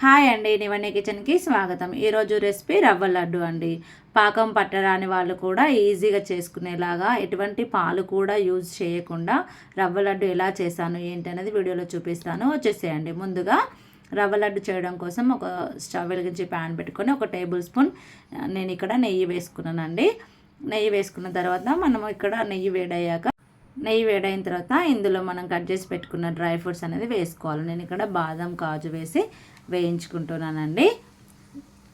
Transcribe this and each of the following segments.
Hi అండి నివన్నీ కిచెన్కి స్వాగతం. ఈరోజు రెసిపీ రవ్వ లడ్డు అండి. పాకం పట్టరాని వాళ్ళు కూడా ఈజీగా చేసుకునేలాగా ఎటువంటి పాలు కూడా యూజ్ చేయకుండా రవ్వ లడ్డు ఎలా చేశాను ఏంటి అనేది వీడియోలో చూపిస్తాను. వచ్చేసేయండి. ముందుగా రవ్వ లడ్డు చేయడం కోసం ఒక స్టవ్ వెలిగించి ప్యాన్ పెట్టుకొని ఒక టేబుల్ స్పూన్ నేను ఇక్కడ నెయ్యి వేసుకున్నానండి. నెయ్యి వేసుకున్న తర్వాత మనం ఇక్కడ నెయ్యి వేడయ్యాక నెయ్యి వేడైన తర్వాత ఇందులో మనం కట్ చేసి పెట్టుకున్న డ్రై ఫ్రూట్స్ అనేది వేసుకోవాలి. నేను ఇక్కడ బాదం కాజు వేసి వేయించుకుంటున్నానండి.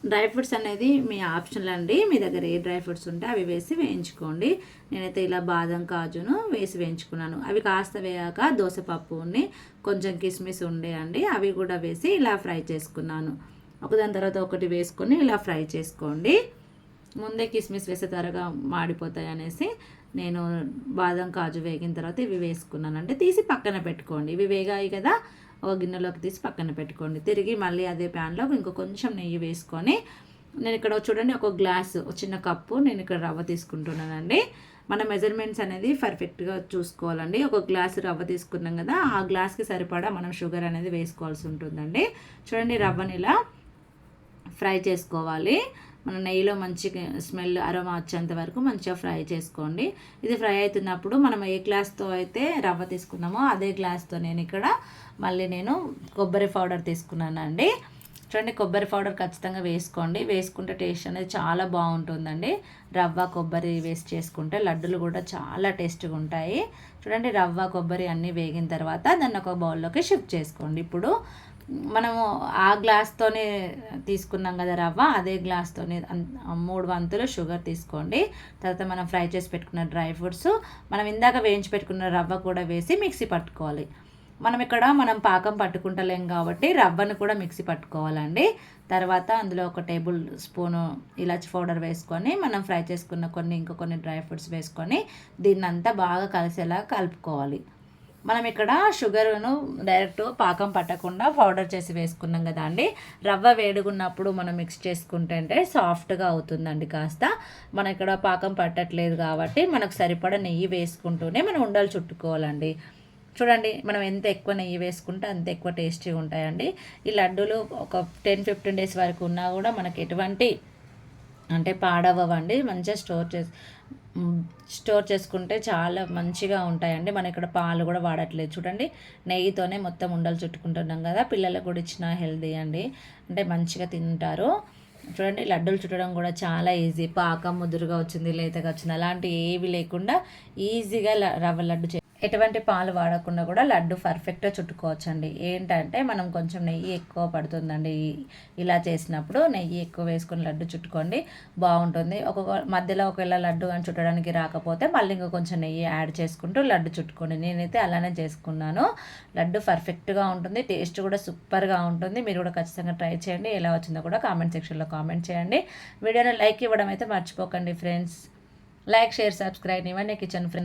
డ్రై ఫ్రూట్స్ అనేది మీ ఆప్షన్లు అండి. మీ దగ్గర ఏ డ్రై ఫ్రూట్స్ ఉంటే అవి వేసి వేయించుకోండి. నేనైతే ఇలా బాదం కాజును వేసి వేయించుకున్నాను. అవి కాస్త వేయాక దోసపప్పుని కొంచెం కిస్మిస్ ఉండే అండి అవి కూడా వేసి ఇలా ఫ్రై చేసుకున్నాను. ఒకదాని తర్వాత ఒకటి వేసుకొని ఇలా ఫ్రై చేసుకోండి. ముందే కిస్మిస్ వేసే త్వరగా మాడిపోతాయి అనేసి నేను బాదం కాజు వేగిన తర్వాత ఇవి వేసుకున్నాను. అంటే తీసి పక్కన పెట్టుకోండి. ఇవి వేగాయి కదా ఒక గిన్నెలోకి తీసి పక్కన పెట్టుకోండి. తిరిగి మళ్ళీ అదే ప్యాన్లో ఇంకో కొంచెం నెయ్యి వేసుకొని నేను ఇక్కడ చూడండి ఒక గ్లాస్ చిన్న కప్పు నేను ఇక్కడ రవ్వ తీసుకుంటున్నానండి. మన మెజర్మెంట్స్ అనేది పర్ఫెక్ట్గా చూసుకోవాలండి. ఒక గ్లాస్ రవ్వ తీసుకున్నాం కదా ఆ గ్లాస్కి సరిపడా మనం షుగర్ అనేది వేసుకోవాల్సి ఉంటుందండి. చూడండి రవ్వని ఇలా ఫ్రై చేసుకోవాలి. మన నెయ్యిలో మంచి స్మెల్ అరోమా వచ్చేంత వరకు మంచిగా ఫ్రై చేసుకోండి. ఇది ఫ్రై అవుతున్నప్పుడు మనం ఏ గ్లాస్తో అయితే రవ్వ తీసుకున్నామో అదే గ్లాస్తో నేను ఇక్కడ మళ్ళీ నేను కొబ్బరి పౌడర్ తీసుకున్నానండి. చూడండి కొబ్బరి పౌడర్ ఖచ్చితంగా వేసుకోండి. వేసుకుంటే టేస్ట్ అనేది చాలా బాగుంటుందండి. రవ్వ కొబ్బరి వేస్ట్ చేసుకుంటే లడ్డులు కూడా చాలా టేస్ట్గా ఉంటాయి. చూడండి రవ్వ కొబ్బరి అన్నీ వేగిన తర్వాత దాన్ని ఒక బౌల్లోకి షిఫ్ట్ చేసుకోండి. ఇప్పుడు మనము ఆ గ్లాస్తోనే తీసుకున్నాం కదా రవ్వ అదే గ్లాస్తోనే మూడు వంతులు షుగర్ తీసుకోండి. తర్వాత మనం ఫ్రై చేసి పెట్టుకున్న డ్రై ఫ్రూట్స్ మనం ఇందాక వేయించి పెట్టుకున్న రవ్వ కూడా వేసి మిక్సీ పట్టుకోవాలి. మనం ఇక్కడ మనం పాకం పట్టుకుంటలేం కాబట్టి రవ్వను కూడా మిక్సీ పట్టుకోవాలండి. తర్వాత అందులో ఒక టేబుల్ స్పూను ఇలాచి పౌడర్ వేసుకొని మనం ఫ్రై చేసుకున్న కొన్ని ఇంకా కొన్ని డ్రై ఫ్రూట్స్ వేసుకొని దీన్నంతా బాగా కలిసేలా కలుపుకోవాలి. మనం ఇక్కడ షుగర్ను డైరెక్ట్ పాకం పట్టకుండా పౌడర్ చేసి వేసుకున్నాం కదా అండి. రవ్వ వేడుకున్నప్పుడు మనం మిక్స్ చేసుకుంటే సాఫ్ట్గా అవుతుందండి కాస్త. మనం ఇక్కడ పాకం పట్టట్లేదు కాబట్టి మనకు సరిపడా నెయ్యి వేసుకుంటూనే మనం ఉండలు చుట్టుకోవాలండి. చూడండి మనం ఎంత ఎక్కువ నెయ్యి వేసుకుంటే అంత ఎక్కువ టేస్టీగా ఉంటాయండి. ఈ లడ్డూలు ఒక టెన్ ఫిఫ్టీన్ డేస్ వరకు ఉన్నా కూడా మనకి ఎటువంటి అంటే పాడవ్వండి మంచిగా స్టోర్ చేసి స్టోర్ చేసుకుంటే చాలా మంచిగా ఉంటాయండి. మనం ఇక్కడ పాలు కూడా వాడట్లేదు. చూడండి నెయ్యితోనే మొత్తం ఉండలు చుట్టుకుంటున్నాం కదా పిల్లలకు కూడా ఇచ్చిన హెల్దీ అండి. అంటే మంచిగా తింటారు. చూడండి లడ్డూలు చుట్టడం కూడా చాలా ఈజీ. పాకం ముదురుగా వచ్చింది లేతగా వచ్చింది అలాంటి ఏవి లేకుండా ఈజీగా రవ్వ లడ్డు ఎటువంటి పాలు వాడకుండా కూడా లడ్డు పర్ఫెక్ట్గా చుట్టుకోవచ్చండి. ఏంటంటే మనం కొంచెం నెయ్యి ఎక్కువ పడుతుందండి. ఇలా చేసినప్పుడు నెయ్యి ఎక్కువ వేసుకుని లడ్డు చుట్టుకోండి బాగుంటుంది. ఒక్కొక్క మధ్యలో ఒకవేళ లడ్డు కానీ చుట్టడానికి రాకపోతే మళ్ళీ ఇంకా కొంచెం నెయ్యి యాడ్ చేసుకుంటూ లడ్డు చుట్టుకోండి. నేనైతే అలానే చేసుకున్నాను. లడ్డు పర్ఫెక్ట్గా ఉంటుంది టేస్ట్ కూడా సూపర్గా ఉంటుంది. మీరు కూడా ఖచ్చితంగా ట్రై చేయండి. ఎలా వచ్చిందో కూడా కామెంట్ సెక్షన్లో కామెంట్ చేయండి. వీడియోని లైక్ ఇవ్వడం అయితే మర్చిపోకండి ఫ్రెండ్స్ లైక్ షేర్ సబ్స్క్రైబ్ ఇవన్నీ కిచెన్ ఫ్రెండ్